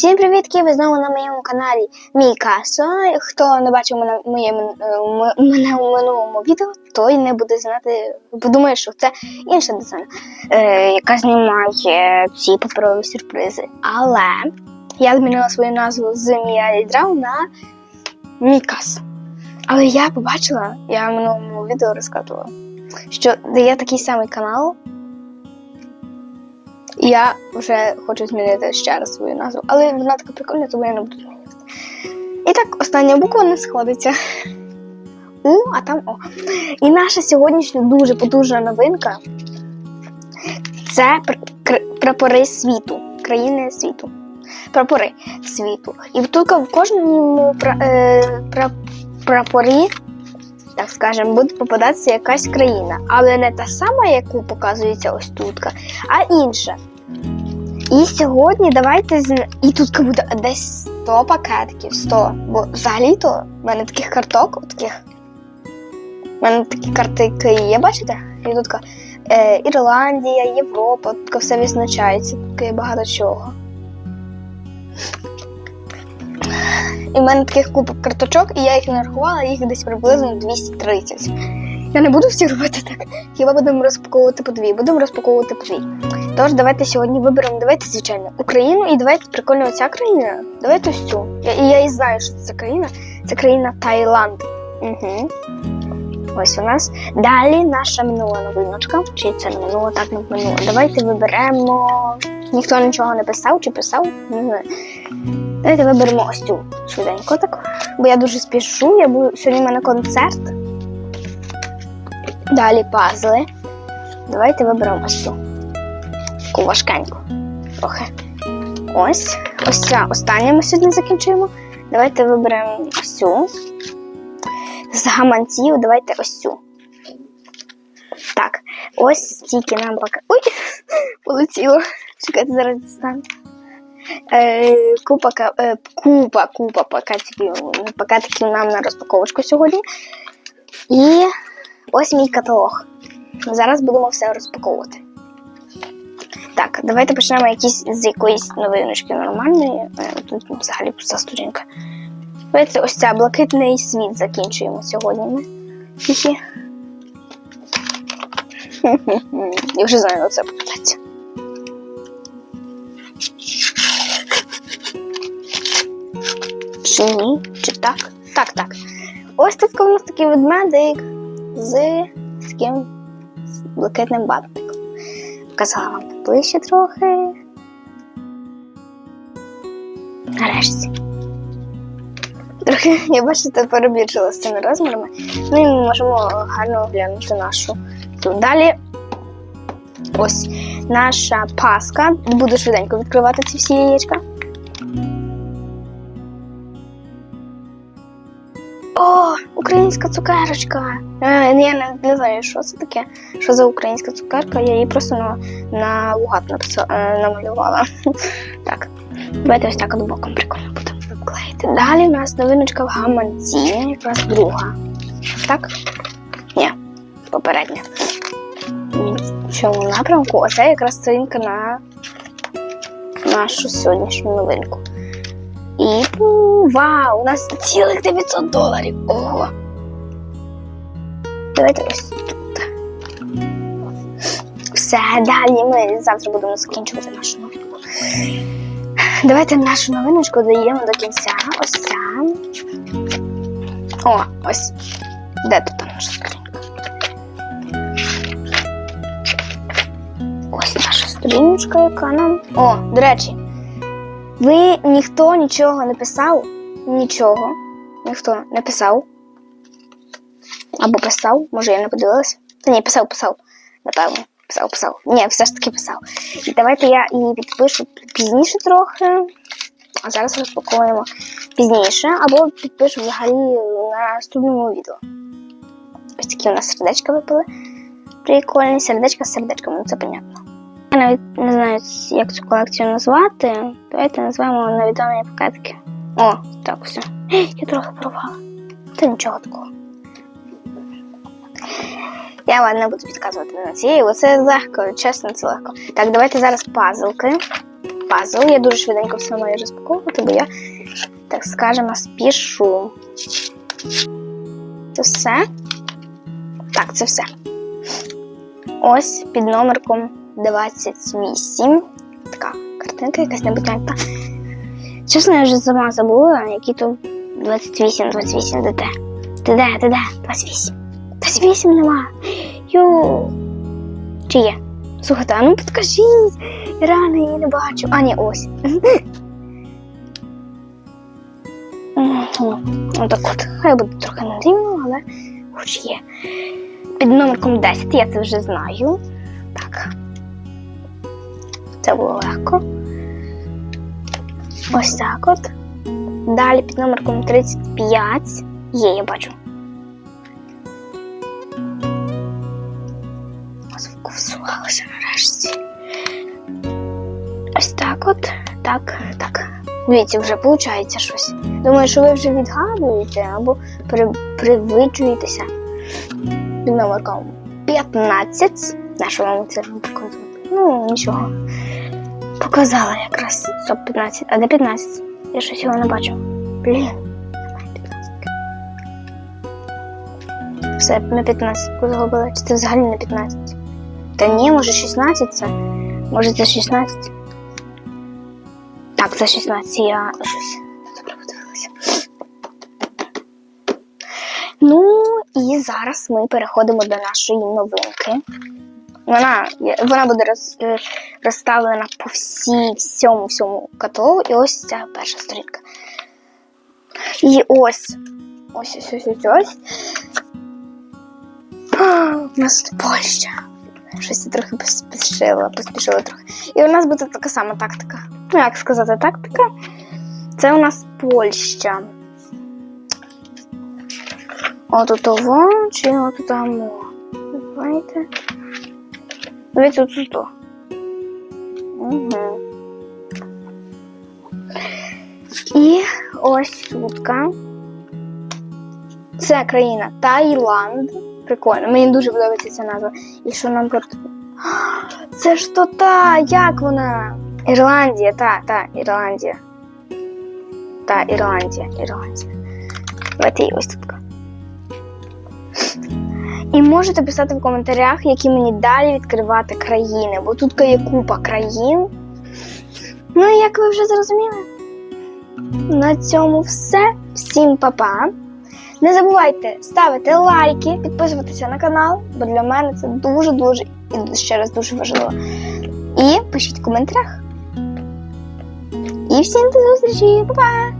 Всім привітки! Ви знову на моєму каналі Мій Касо. Хто не бачив мене, в моєму, е, мене у минулому відео, той не буде знати, подумає, що це інша дизайна, е, яка знімає ці паперові сюрпризи. Але я змінила свою назву з Мія Драу на Мій Касо. Але я побачила, я в минулому відео розказувала, що є такий самий канал. Я вже хочу змінити ще раз свою назву, але вона така прикольна, тому я не буду змінювати. І так, остання буква не сходиться. У, а там О. І наша сьогоднішня дуже потужна новинка це прапори світу, країни світу. Прапори світу. І тут в кожному пра- е, пра- прапорі, так скажемо, буде попадатися якась країна, але не та сама, яку показується ось тут, а інша. І сьогодні давайте. І тут буде десь 100 пакетиків, 100. Бо взагалі-то в мене таких карток, таких. У мене такі картики є, бачите? І тут е, Ірландія, Європа, тут все відзначається, таке багато чого. І в мене таких купа карточок, і я їх нарахувала, їх десь приблизно 230. Я не буду всі робити так. Хіба будемо розпаковувати по дві? Будемо розпаковувати по дві. Тож давайте сьогодні виберемо, давайте, звичайно, Україну і давайте прикольно оця країна. Давайте ось цю. Я, і я і знаю, що це країна. Це країна Таїланд. Угу. Ось у нас. Далі наша минула новиночка. Чи це не минула, так не минула. Давайте виберемо. Ніхто нічого не писав чи писав? Не знаю. Давайте виберемо ось цю швиденько так. Бо я дуже спішу. Я буду... Сьогодні в мене концерт. Далі пазли. Давайте виберемо ось цю. Таку важкеньку. Трохи. Ось. Ось ця остання ми сьогодні закінчуємо. Давайте виберемо ось цю. З гаманців давайте ось цю. Так, ось стільки нам пока. Ой, полетіло. Чекайте, зараз дістану. Е, купа, е, купа, купа пакетиків, пакетиків нам на розпаковочку сьогодні. І ось мій каталог. Зараз будемо все розпаковувати. Так, давайте почнемо якісь з якоїсь новиночки нормальної. Е, Тут взагалі пуста сторінка. Давайте ось ця блакитний світ закінчуємо сьогодні. Ми. Хі-хі. Я вже знаю, оце попадеться. Чи ні? Чи так? Так, так. Ось тут у нас такий ведмедик з таким блакитним бантиком. Показала вам ближче трохи. Нарешті. Трохи, я бачите, перебільшила з цими розмірами. Ну і ми можемо гарно оглянути нашу. Тут далі ось наша паска. Буду швиденько відкривати ці всі яєчка. Українська цукерочка. Е, я не, не знаю, що це таке. Що за українська цукерка? Я її просто на, на лугат е, намалювала. Так, давайте ось так боком прикольно будемо вклеїти. Далі у нас новиночка в гаманці, якраз друга. Так? Ні, попередня. В цьому напрямку, оце якраз сторінка на нашу сьогоднішню новинку. І вау, у нас цілих 900 доларів. Ого. Давайте ось тут. Все, далі ми завтра будемо закінчувати нашу новинку. Давайте нашу новиночку даємо до кінця. Ось ця. О, ось. Де тут наша сторінка? Ось наша сторіночка, яка нам. О, до речі. Ви ніхто нічого не писав? Нічого. Ніхто не писав. Або писав, може я не подивилася. Та ні, писав, писав. Напевно, писав, писав. Ні, все ж таки писав. І давайте я її підпишу пізніше трохи. А зараз розпакуємо пізніше, або підпишу взагалі на наступному відео. Ось такі у нас сердечка випали. Прикольні сердечка з сердечками, ну це понятно. Навіть не знаю, як цю колекцію назвати. Давайте назвемо невідомі пакетики. О, так, все. Я трохи порвала. Та нічого такого. Я ладно, буду підказувати на цієї, бо це легко, чесно, це легко. Так, давайте зараз пазлки. пазл. Я дуже швиденько все маю розпаковувати, бо я, так скажемо, спішу. Це все. Так, це все. Ось під номерком 28. Така картинка якась непонятна. Чесно, я вже сама забула, які то 28, 28, де те. Ти де, ти де? 28. 28 нема. Йоу. Чи є? Слухайте, а ну підкажіть. Я реально її не бачу. А, ні, ось. Мгм. Отак от. Хай буде трохи нерівно, але хоч є. Під номерком 10 я це вже знаю. Це було легко. Ось так от. Далі під номерком 35. Є, я бачу. Сфокусувалася нарешті. Ось так от. Так, так. Дивіться, вже виходить щось. Думаю, що ви вже відгадуєте або при, привиджуєтеся під номерком 15. На що вам це? Ну, нічого. Показала якраз стоп 15. А де 15? Я щось його не бачу. Блін. немає 15. Все, ми 15 загубили. Чи це взагалі не 15? Та ні, може 16 це. Може це 16? Так, це 16, я щось добре подивилася. Ну, і зараз ми переходимо до нашої новинки. Вона, вона буде роз, е, розставлена по всій, всьому всьому каталогу. І ось ця перша сторінка. І ось. Ось ось ось ось ось. У нас тут Польща. Щось я трохи поспішила, поспішила трохи. І у нас буде така сама тактика. Ну, як сказати, тактика. Це у нас Польща. От того, чи от тому. Давайте. Дивіться, тут то. Угу. І ось тутка. Це країна Таїланд. Прикольно, мені дуже подобається ця назва. І що нам про. Це ж то та, як вона? Ірландія, та, та, Ірландія. Та, Ірландія, Ірландія. Давайте її ось тут. І можете писати в коментарях, які мені далі відкривати країни, бо тут є купа країн. Ну і як ви вже зрозуміли, на цьому все. Всім па-па. Не забувайте ставити лайки, підписуватися на канал, бо для мене це дуже-дуже і ще раз дуже важливо. І пишіть в коментарях. І всім до зустрічі, Па-па!